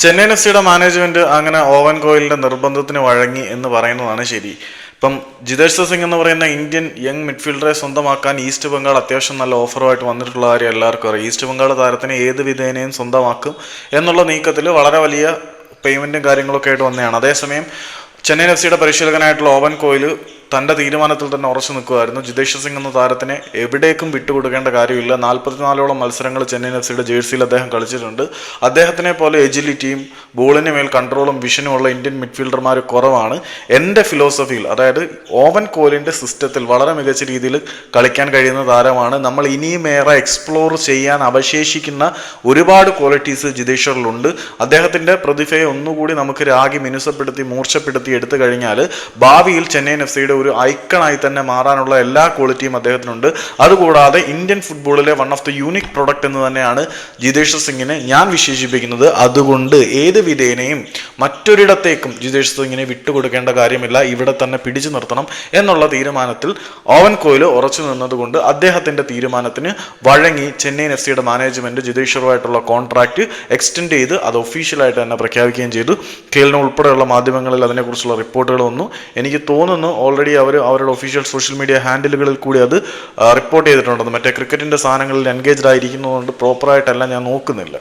Chennaiyin F സിയുടെ management അങ്ങനെ Owen കോയിലിന്റെ നിർബന്ധത്തിന് വഴങ്ങി എന്ന് പറയുന്നതാണ് ശരി. ഇപ്പം ജിതേഷ് സിംഗ് എന്ന് പറയുന്ന ഇന്ത്യൻ യങ് മിഡ്ഫീൽഡറെ സ്വന്തമാക്കാൻ ഈസ്റ്റ് ബംഗാൾ അത്യാവശ്യം നല്ല ഓഫറുമായിട്ട് വന്നിട്ടുള്ള കാര്യം എല്ലാവർക്കും അറിയാം. ഈസ്റ്റ് ബംഗാൾ താരത്തിനെ ഏത് വിധേനയും സ്വന്തമാക്കും എന്നുള്ള നീക്കത്തിൽ വളരെ വലിയ പേയ്മെന്റും കാര്യങ്ങളൊക്കെ ആയിട്ട് വന്നതാണ്. അതേസമയം ചെന്നൈയിൻ എഫ് സിയുടെ പരിശീലകനായിട്ടുള്ള ഓവൻ കോയിൽ തന്റെ തീരുമാനത്തിൽ തന്നെ ഉറച്ചു നിൽക്കുമായിരുന്നു ജിതേഷ് സിംഗ് എന്ന താരത്തിനെ എവിടേക്കും വിട്ടുകൊടുക്കേണ്ട കാര്യമില്ല. നാൽപ്പത്തിനാലോളം മത്സരങ്ങൾ ചെന്നൈയിൻ എഫ് സിയുടെ ജേഴ്സിയിൽ അദ്ദേഹം കളിച്ചിട്ടുണ്ട്. അദ്ദേഹത്തിനെ പോലെ എജിലിറ്റിയും ബോളിന് മേൽ കൺട്രോളും വിഷനും ഉള്ള ഇന്ത്യൻ മിഡ്ഫീൽഡർമാർ കുറവാണ്. എന്റെ ഫിലോസഫിയിൽ അതായത് ഓവൻ കോലിന്റെ സിസ്റ്റത്തിൽ വളരെ മികച്ച രീതിയിൽ കളിക്കാൻ കഴിയുന്ന താരമാണ്. നമ്മൾ ഇനിയും ഏറെ എക്സ്പ്ലോർ ചെയ്യാൻ അവശേഷിക്കുന്ന ഒരുപാട് ക്വാളിറ്റീസ് ജിതേശ്വറിലുണ്ട് അദ്ദേഹത്തിന്റെ പ്രതിഭയെ ഒന്നുകൂടി നമുക്ക് രാഗി മിനുസപ്പെടുത്തി മൂർച്ചപ്പെടുത്തി എടുത്തു കഴിഞ്ഞാൽ ഭാവിയിൽ ചെന്നൈയിൻ എഫ് സിയുടെ ഒരു ഐക്കണായി തന്നെ മാറാനുള്ള എല്ലാ ക്വാളിറ്റിയും അദ്ദേഹത്തിനുണ്ട്. അതുകൂടാതെ ഇന്ത്യൻ ഫുട്ബോളിലെ one of the unique product എന്ന് തന്നെയാണ് ജിതേഷ് സിംഗിനെ ഞാൻ വിശേഷിപ്പിക്കുന്നത്. അതുകൊണ്ട് ഏത് വിധേനയും മറ്റൊരിടത്തേക്കും ജിതേഷ് സിംഗിനെ വിട്ടുകൊടുക്കേണ്ട കാര്യമില്ല. ഇവിടെ തന്നെ പിടിച്ചു നിർത്തണം എന്നുള്ള തീരുമാനത്തിൽ ഓവൻ കോയിൽ ഉറച്ചു നിന്നതുകൊണ്ട് അദ്ദേഹത്തിന്റെ തീരുമാനത്തിന് വഴങ്ങി ചെന്നൈയിൻ എഫ് സിയുടെ മാനേജ്മെന്റ് ജിതേശ്വറുമായിട്ടുള്ള കോൺട്രാക്ട് എക്സ്റ്റെൻഡ് ചെയ്ത് അത് ഒഫീഷ്യലായിട്ട് തന്നെ പ്രഖ്യാപിക്കുകയും ചെയ്തു. കേരളം ഉൾപ്പെടെയുള്ള മാധ്യമങ്ങളിൽ അതിനെക്കുറിച്ചുള്ള റിപ്പോർട്ടുകൾ വന്നു. എനിക്ക് തോന്നുന്നു ഓൾറെഡി അവർ അവരുടെ ഒഫീഷ്യൽ സോഷ്യൽ മീഡിയ ഹാൻഡിലുകളിൽ കൂടി അത് റിപ്പോർട്ട് ചെയ്തിട്ടുണ്ടെന്ന്. മറ്റേ ക്രിക്കറ്റിന്റെ സാധനങ്ങളിൽ എൻഗേജ്ഡ് ആയിരിക്കുന്നതുകൊണ്ട് പ്രോപ്പറായിട്ടല്ല ഞാൻ നോക്കുന്നില്ല.